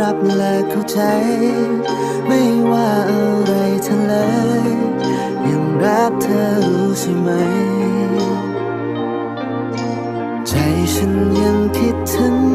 รับและเข้าใจ ไม่ว่าอะไรเธอเลย ยังรักเธอรู้ใช่ไหม ใจฉันยังคิดถึง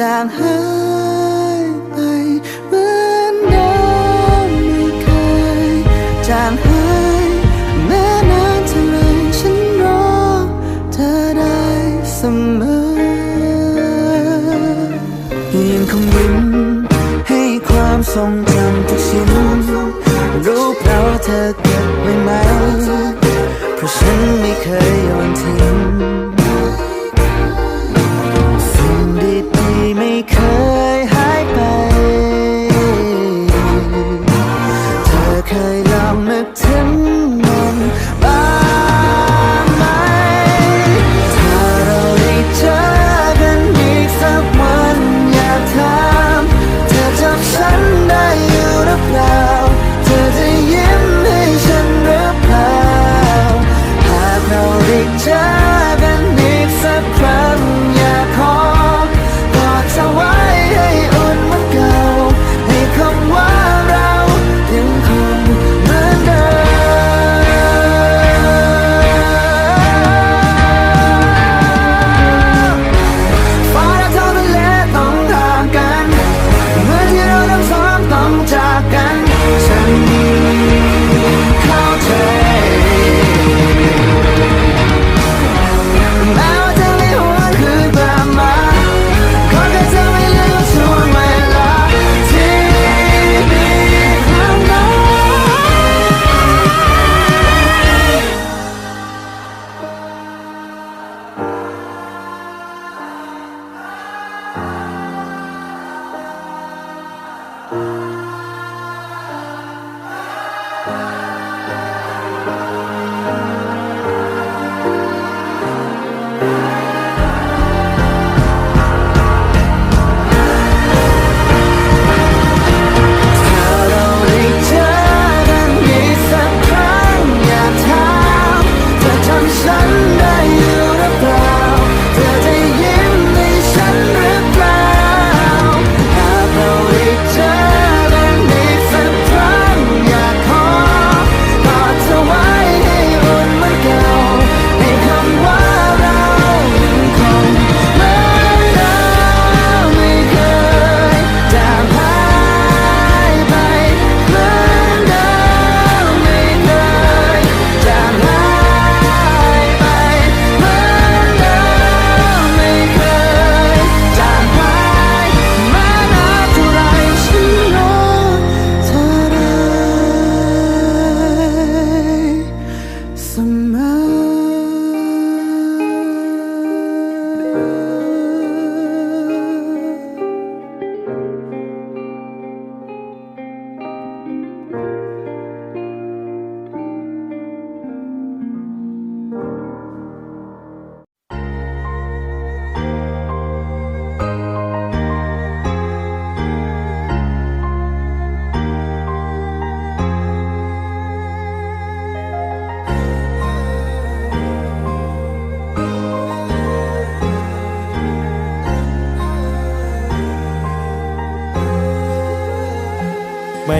จางหายไปเหมือนเดิมไม่เคยจางหายแม้นานเท่าไรฉันรอเธอได้เสมอยังคงยิ้มให้ความทรงจำทุกชิ้นรู้เปล่าว่าเธอเก็บไว้ไหม เพราะฉันไม่เคยโยนทิ้ง ให้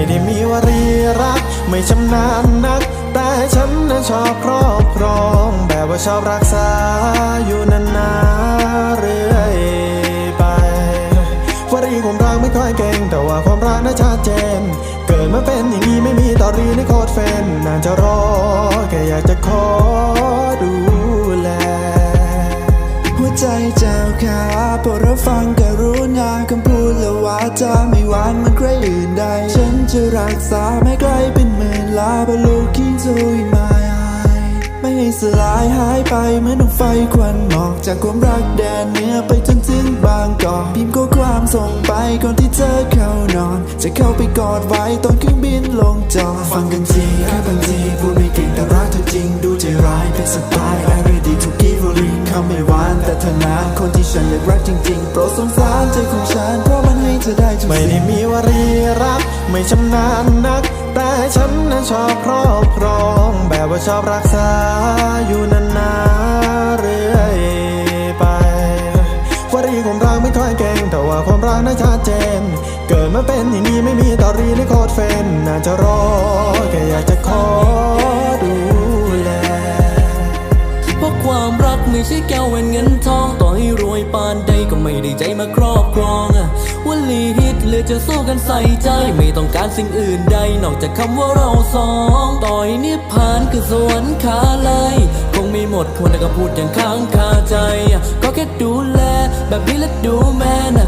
ไม่ได้มีวรีรัก ไม่ชำนาญนัก แต่ฉันนั้นชอบครอบครอง แบบว่าชอบรักษาอยู่นานๆเรื่อยไปวรีผมรักไม่ค่อยเก่ง แต่ว่าความรักน่าชัดเจน เกิดมาเป็นอย่างนี้ไม่มีตอรีในโคตรเฟนนานจะรอแค่อยากจะขอดู ใจเจ้าขาโปรดรับฟังกรุณาคำพูดและวาจาไม่หวานเหมันใครอื่นใด ฉันจะรักษาไม่ไกลเป็นหมื่นลาบลูกินจูอินมาไม่ให้สลายหายไปเหมือนดวงไฟควันหมอกจากความรักแดนเหนือไปจนถึงบางกอกพิมพ์ข้อความส่งไปก่อนที่เธอเข้านอน จะเข้าไปกอดไว้ตอนเครื่องบินลงจอดฟังกันทีแค่บางทีพูดไม่เก่งแต่รักเธอจริงดูใจร้ายเป็นสไตล์ I ready to ไม่หวานแต่เธอนั้นคนที่ฉันอยากรักจริงๆ โปรดสงสารใจของฉัน เพราะมันให้เธอได้ทุกไม่สิ่ได้มีวรีรัก ไม่ชำนาญนัก แต่ฉันนั้นชอบครอบครอง แบบว่าชอบรักษาอยู่นานๆเรื่อยไปวรีผมรักไม่ค่อยเก่ง แต่ว่าความรักน่าชัดเจน เกิดมาเป็นอย่างนี้ไม่มีตอรีหรือโคตรเฟนน่าจะรอแค่อยากจะขอ ไม่ใช่แก้วแหวนเงินทอง ต่อให้รวยปานใดก็ไม่ได้ใจมาครอบครองวลีฮิตเลยจะสู้กันใส่ใจ ไม่ต้องการสิ่งอื่นใด นอกจากคำว่าเราสอง ต่อยนิพพานคือสวรรค์ขาเลยคงไม่หมดควรแต่ก็พูดอย่างค้างคาใจ ก็แค่ดูแลแบบนี้และดูแมนะ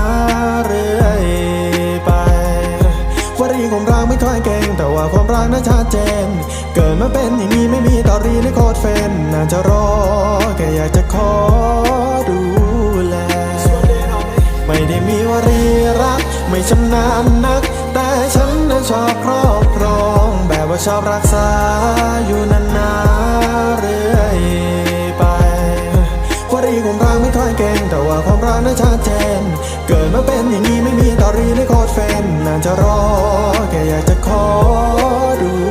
วรีผมรักไม่ค่อยเก่ง แต่ว่าความรักน่าชัดเจน เกิดมาเป็นอย่างนี้ไม่มีตอรีในโคตรเฟนน่าจะรอแค่อยากจะขอดูแล ไม่ได้มีวรีรัก ไม่ชำนาญนัก แต่ฉันนั้นชอบครอบครอง แบบว่าชอบรักษาอยู่นานๆเรื่อยไปวรีผมรักไม่ค่อยเก่ง แต่ว่าความรักน่าชัดเจน เกิดมาเป็นอย่างนี้ รีเลย์โคตรเฟนน่าจะรอแค่อยากจะขอดู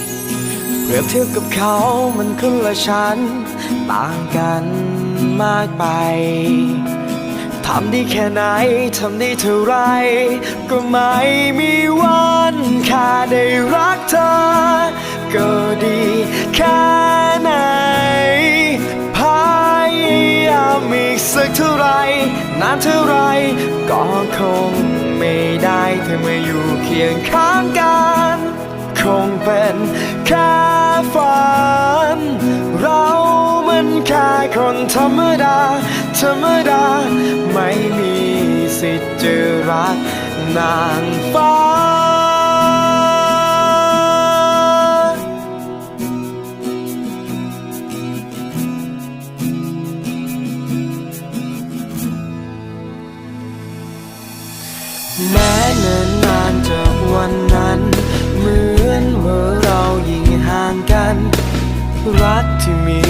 รียบเทียบกับเขามันคนละชั้น ต่างกันมากไป ทำได้แค่ไหน ทำได้เท่าไร ก็ไม่มีวันแค่ได้รักเธอ ก็ดีแค่ไหนพยายามอีกสักเท่าไร นานเท่าไร ก็คงไม่ได้เธอมาอยู่เคียงข้างกัน คงเป็นแค่ฝัน เรามันแค่คนธรรมดา ธรรมดา ไม่มีสิทธิ์จะรักนางฟ้าางกัน รักที่มี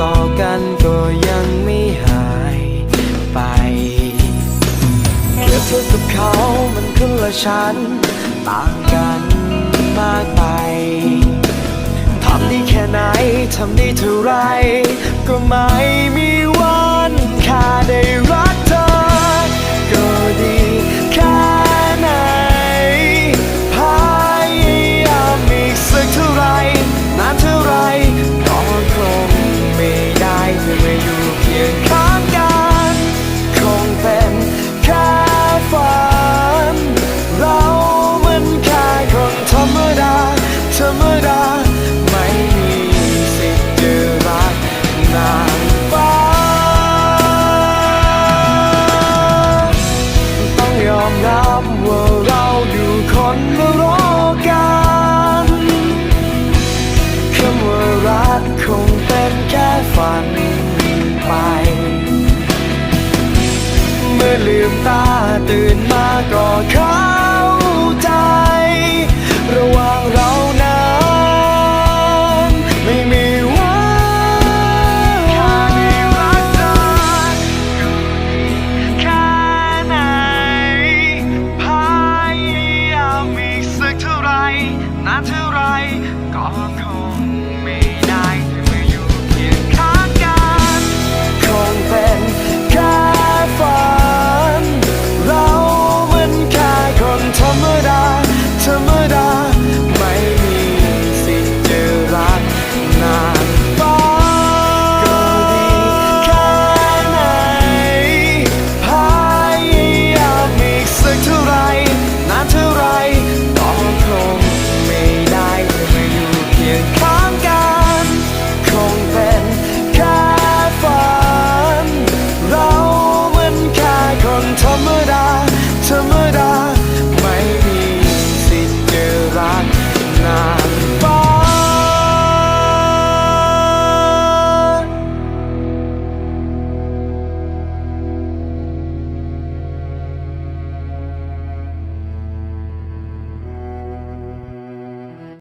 ต่อกันก็ยังไม่หายไปเปรียบเทียบกับเขามันคนละชั้นต่างกันมากไปทำได้แค่ไหนทำได้เท่าไร ก็ไม่มีวันค่าได้ ลืมตาตื่นมาก็เข้า